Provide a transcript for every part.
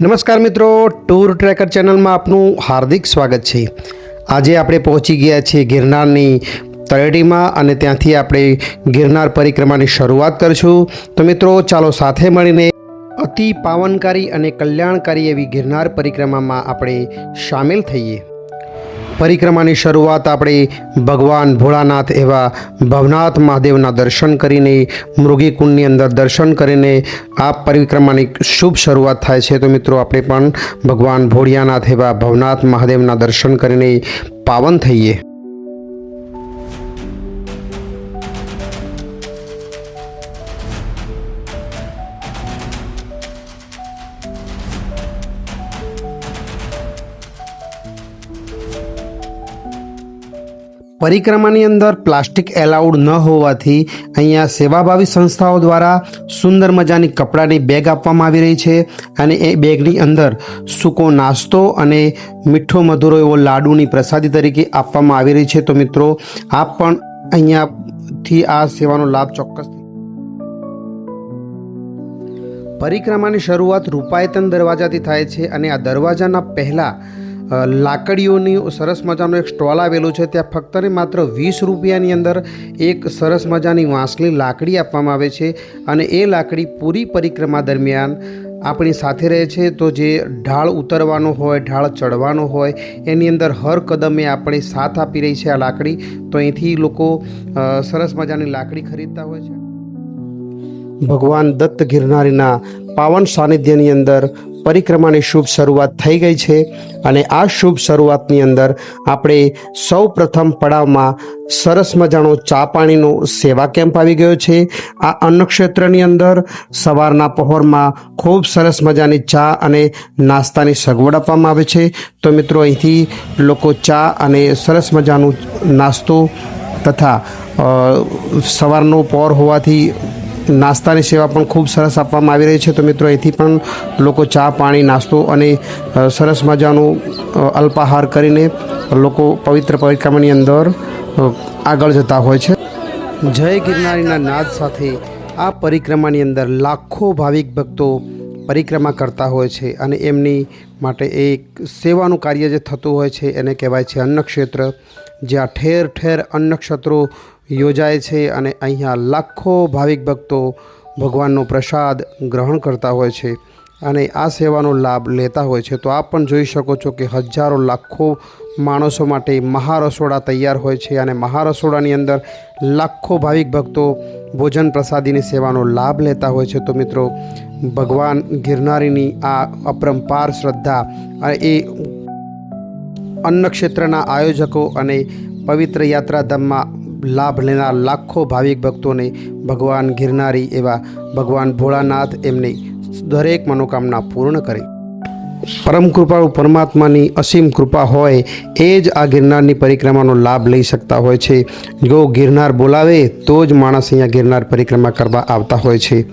નમસ્કાર મિત્રો, tour tracker ચેનલમાં આપનું હાર્દિક સ્વાગત છે. આજે આપણે પહોંચી ગયા છીએ ગિરનારની તળેટીમાં અને ત્યાંથી આપણે ગિરનાર પરિક્રમાની શરૂઆત કરીશું. તો મિત્રો, ચાલો સાથે મળીને અતિ પાવનકારી અને કલ્યાણકારી એવી ગિરનાર પરિક્રમામાં આપણે સામેલ થઈએ. પરિક્રમાની શરૂઆત આપણે ભગવાન ભોળાનાથ એવા ભવનાથ મહાદેવના દર્શન કરીને મૃગીકુંડની અંદર દર્શન કરીને આ પરિક્રમાની શુભ શરૂઆત થાય છે. તો મિત્રો, આપણે પણ ભગવાન ભોળિયાનાથ એવા ભવનાથ મહાદેવના દર્શન કરીને પાવન થઈએ. પરિક્રમાની અંદર પ્લાસ્ટિક એલાઉડ ન હોવાથી અહીંયા સેવાભાવી સંસ્થાઓ દ્વારા સુંદર મજાની કપડાની બેગ આપવામાં આવી રહી છે અને એ બેગની અંદર સૂકો નાસ્તો અને મીઠો મધુરો એવો લાડુની પ્રસાદી તરીકે આપવામાં આવી રહી છે. તો મિત્રો, આપ પણ અહીંયાથી આ સેવાનો લાભ ચોક્કસ પરિક્રમાની શરૂઆત રૂપાયતન દરવાજાથી થાય છે અને આ દરવાજાના પહેલાં લાકડીઓની સરસ મજાનો એક સ્ટોલ આવેલો છે. ત્યાં ફક્ત ને માત્ર વીસ રૂપિયાની અંદર એક સરસ મજાની વાંસની લાકડી આપવામાં આવે છે અને એ લાકડી પૂરી પરિક્રમા દરમિયાન આપણી સાથે રહે છે. તો જે ઢાળ ઉતરવાનો હોય, ઢાળ ચડવાનો હોય, એની અંદર હર કદમે આપણે સાથ આપી રહી છે આ લાકડી. તો અહીંથી લોકો સરસ મજાની લાકડી ખરીદતા હોય છે. ભગવાન દત્ત ગિરનારીના પાવન સાનિધ્યની અંદર પરિક્રમાની શુભ શરૂઆત થઈ ગઈ છે અને આ શુભ શરૂઆતની અંદર આપણે સૌ પ્રથમ પડાવમાં સરસ મજાનો ચા પાણીનો સેવા કેમ્પ આવી ગયો છે. આ અન્નક્ષેત્રની અંદર સવારના પહોરમાં ખૂબ સરસ મજાની ચા અને નાસ્તાની સગવડ આપવામાં આવે છે. તો મિત્રો, અહીંથી લોકો ચા અને સરસ મજાનું નાસ્તો તથા સવારનો પહોર હોવાથી નાસ્તાની સેવા પણ ખૂબ સરસ આપવામાં આવી રહી છે. તો મિત્રો, અહીંથી પણ લોકો ચા, પાણી, નાસ્તો અને સરસ મજાનું અલ્પાહાર કરીને લોકો પવિત્ર પરિક્રમાની અંદર આગળ જતા હોય છે. જય ગિરનારીના નાદ સાથે આ પરિક્રમાની અંદર લાખો ભાવિક ભક્તો પરિક્રમા કરતા હોય છે અને એમની માટે એક સેવાનું કાર્ય જે થતું હોય છે એને કહેવાય છે અન્નક્ષેત્ર. જ્યાં ઠેર ઠેર અન્નક્ષત્રો યોજાય છે અને અહીંયા લાખો ભાવિક ભક્તો ભગવાનનો પ્રસાદ ગ્રહણ કરતા હોય છે અને આ સેવાનો લાભ લેતા હોય છે. તો આપ પણ જોઈ શકો છો કે હજારો લાખો માણસો માટે મહારસોડા તૈયાર હોય છે અને મહારસોડાની અંદર લાખો ભાવિક ભક્તો ભોજન પ્રસાદીની સેવાનો લાભ લેતા હોય છે. તો મિત્રો, ભગવાન ગિરનારીની આ અપરંપાર શ્રદ્ધા અને એ અન્નક્ષેત્રના આયોજકો અને પવિત્ર યાત્રાધામમાં લાભ લેનાર લાખો ભાવિક ભક્તોને ભગવાન ગિરનારી એવા ભગવાન ભોળાનાથ એમની દરેક મનોકામના પૂર્ણ કરે. પરમ કૃપાળુ પરમાત્માની અસીમ કૃપા હોય એ જ આ ગિરનારની પરિક્રમાનો લાભ લઈ શકતા હોય છે. જો ગિરનાર બોલાવે તો જ માણસ અહીંયા ગિરનાર પરિક્રમા કરવા આવતા હોય છે.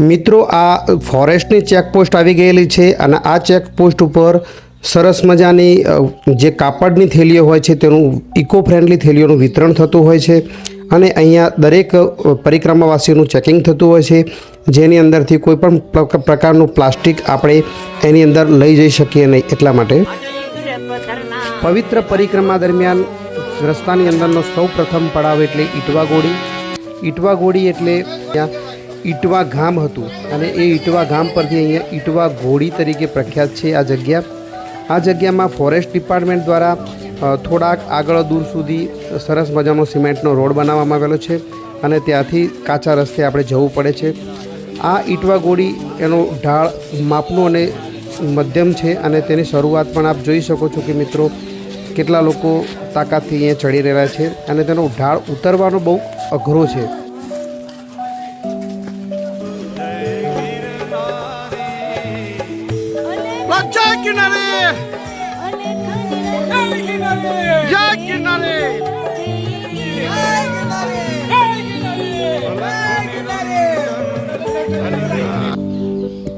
મિત્રો, આ ફોરેસ્ટની ચેકપોસ્ટ આવી ગયેલી છે અને આ ચેકપોસ્ટ ઉપર સરસ મજાની જે કાપડની થેલીઓ હોય છે તેનું ઇકો ફ્રેન્ડલી થેલીઓનું વિતરણ થતું હોય છે અને અહીંયા દરેક પરિક્રમાવાસીઓનું ચેકિંગ થતું હોય છે. જેની અંદરથી કોઈ પણ પ્રકારનું પ્લાસ્ટિક આપણે એની અંદર લઈ જઈ શકીએ નહીં એટલા માટે. પવિત્ર પરિક્રમા દરમિયાન રસ્તાની અંદરનો સૌ પ્રથમ પડાવ એટલે ઈટવા ગોળી ઈટવા ગોળી એટલે ત્યાં ઈટવા ગામ હતું અને એ ઈટવા ગામ પરથી અહીંયા ઈટવા ઘોડી તરીકે પ્રખ્યાત છે આ જગ્યા. આ જગ્યામાં ફોરેસ્ટ ડિપાર્ટમેન્ટ દ્વારા થોડાક આગળ દૂર સુધી સરસ મજાનો સિમેન્ટનો રોડ બનાવવામાં આવેલો છે અને ત્યાંથી કાચા રસ્તે આપણે જવું પડે છે. આ ઈટવા ગોળી એનો ઢાળ માપનો અને મધ્યમ છે અને તેની શરૂઆત પણ આપ જોઈ શકો છો કે મિત્રો કેટલા લોકો તાકાતથી અહીંયા ચડી રહ્યા છે અને તેનો ઢાળ ઉતરવાનો બહુ અઘરો છે. જય કિનારે જય કિનારે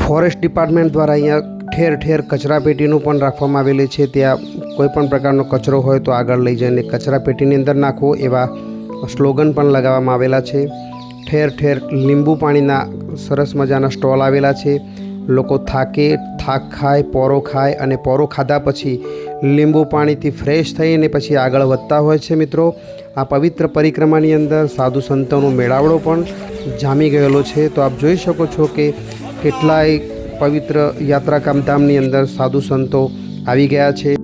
ફોરેસ્ટ ડિપાર્ટમેન્ટ દ્વારા અહીંયા ઠેર ઠેર કચરાપેટીનું પણ રાખવામાં આવેલી છે. ત્યાં કોઈ પણ પ્રકારનો કચરો હોય તો આગળ લઈ જઈને કચરાપેટીની અંદર નાખવો એવા સ્લોગન પણ લગાવવામાં આવેલા છે. ઠેર ઠેર લીંબુ પાણીના સરસ મજાના સ્ટોલ આવેલા છે. લોકો થાકે થાક ખાય, પોરો ખાય અને પોરો ખાધા પછી લીંબુ પાણીથી ફ્રેશ થઈને પછી આગળ વધતા હોય છે મિત્રો. આ પવિત્ર પરિક્રમાની અંદર સાધુ સંતોનો મેળાવડો પણ જામી ગયેલો છે. તો આપ જોઈ શકો છો કે કેટલાય પવિત્ર યાત્રા કામધામની અંદર સાધુ સંતો આવી ગયા છે.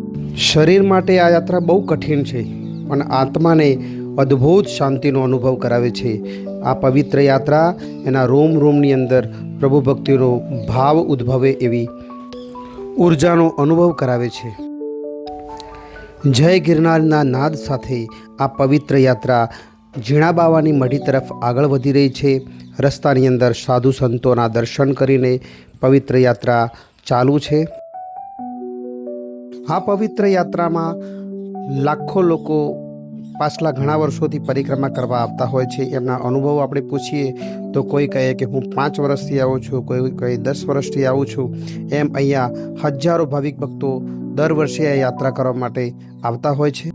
શરીર માટે આ યાત્રા બહુ કઠિન છે, પણ આત્માને અદ્ભુત શાંતિનો અનુભવ કરાવે છે. આ પવિત્ર યાત્રા એના રોમ રોમની અંદર પ્રભુ ભક્તિનો ભાવ ઉદ્ભવે એવી ઉર્જાનો અનુભવ કરાવે છે. જય ગિરનારના નાદ સાથે આ પવિત્ર યાત્રા ઝીણા બાવાની મઢી તરફ આગળ વધી રહી છે. રસ્તાની અંદર સાધુ સંતોના દર્શન કરીને પવિત્ર યાત્રા ચાલુ છે. આ પવિત્ર યાત્રામાં લાખો લોકો પાછલા ઘણા વર્ષોથી પરિક્રમા કરવા આવતા હોય છે, એમના અનુભવ આપણે પૂછીએ તો કોઈ કહે કે હું પાંચ વર્ષથી આવું છું, કોઈ કહે દસ વર્ષથી આવું છું. એમ અહીંયા હજારો ભાવિક ભક્તો દર વર્ષે આ યાત્રા કરવા માટે આવતા હોય છે.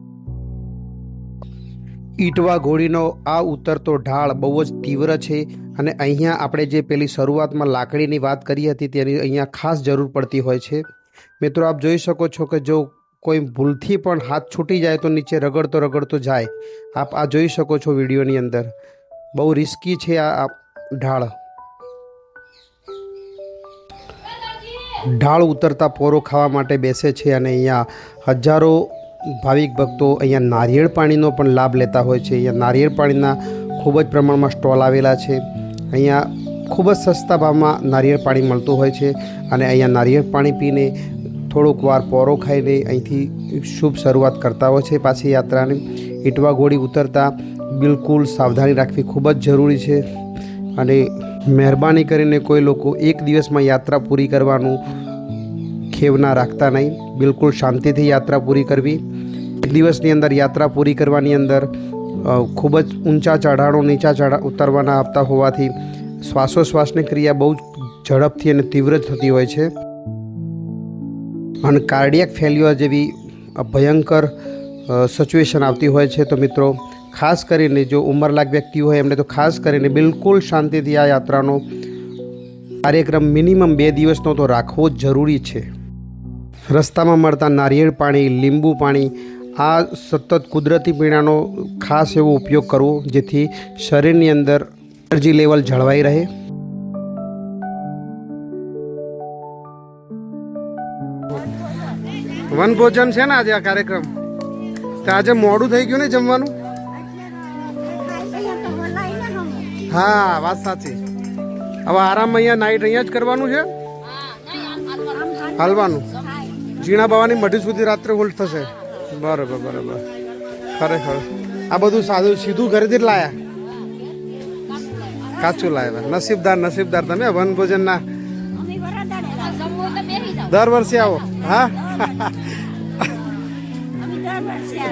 ઈટવા ઘોડીનો આ ઉતરતો ઢાળ બહુ જ તીવ્ર છે અને અહીંયા આપણે જે પેલી શરૂઆતમાં લાકડીની વાત કરી હતી તેની અહીંયા ખાસ જરૂર પડતી હોય છે. મિત્રો, આપ જોઈ શકો છો કે જો કોઈ ભૂલથી પણ હાથ છૂટી જાય તો નીચે રગડતો રગડતો જાય. આપ આ જોઈ શકો છો વિડીયોની અંદર. બહુ રિસ્કી છે આ ઢાળ. ઢાળ ઉતરતા પોરો ખાવા માટે બેસે છે અને અહીંયા હજારો ભાવિક ભક્તો અહીંયા નારિયેળ પાણીનો પણ લાભ લેતા હોય છે. અહીંયા નારિયેળ પાણીના ખૂબ જ પ્રમાણમાં સ્ટોલ આવેલા છે. અહીંયા ખૂબ જ સસ્તા ભાવમાં નારિયેળ પાણી મળતું હોય છે અને અહીંયા નારિયેળ પાણી પીને થોડુંક વાર પોરો ખાઈને અહીંથી શુભ શરૂઆત કરતા હોય છે પાછી યાત્રાની. ઈટવા ઘોડી ઉતરતા બિલકુલ સાવધાની રાખવી ખૂબ જ જરૂરી છે અને મહેરબાની કરીને કોઈ લોકો એક દિવસમાં યાત્રા પૂરી કરવાનું ખેવના રાખતા નહીં. બિલકુલ શાંતિથી યાત્રા પૂરી કરવી. એક દિવસની અંદર યાત્રા પૂરી કરવાની અંદર ખૂબ જ ઊંચા ચઢાણો, નીચા ચઢા ઉતરવાના આપતા હોવાથી શ્વાસોશ્વાસની ક્રિયા બહુ જ ઝડપથી અને તીવ્ર થતી હોય છે. અને કાર્ડિયક ફેલ્યુઅર જેવી ભયંકર સિચ્યુએશન આવતી હોય છે. તો મિત્રો, ખાસ કરીને જો ઉંમરલાયક વ્યક્તિ હોય, એમને તો ખાસ કરીને બિલકુલ શાંતિથી આ યાત્રાનો કાર્યક્રમ મિનિમમ બે દિવસનો તો રાખવો જ જરૂરી છે. રસ્તામાં મળતા નારિયેળ પાણી, લીંબુ પાણી, આ સતત કુદરતી પીણાનો ખાસ એવો ઉપયોગ કરવો, જેથી શરીરની અંદર એનર્જી લેવલ જળવાઈ રહે. વનભોજન છે ને આજે આ કાર્યક્રમ? તો આજે મોડું થઈ ગયું ને જમવાનું? હા, વાત સાચી. હવે આરામ અહીંયા નાઈટ અહીંયા જ કરવાનું છે? હાલવાનું? ઝીણા બાવાની મઢી સુધી રાત્રે હોલ્ડ થશે. બરોબર બરોબર. ખરેખર. આ બધું સાદું, સીધું ઘરેથી જ લાયા? કાચું લાવ્યા નસીબદાર નસીબદાર તમે. વનભોજનના દર વર્ષે આવો. હા?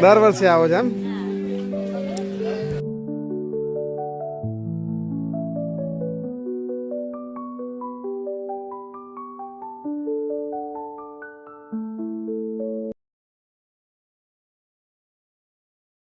દર વર્ષે આવો. છો એમ?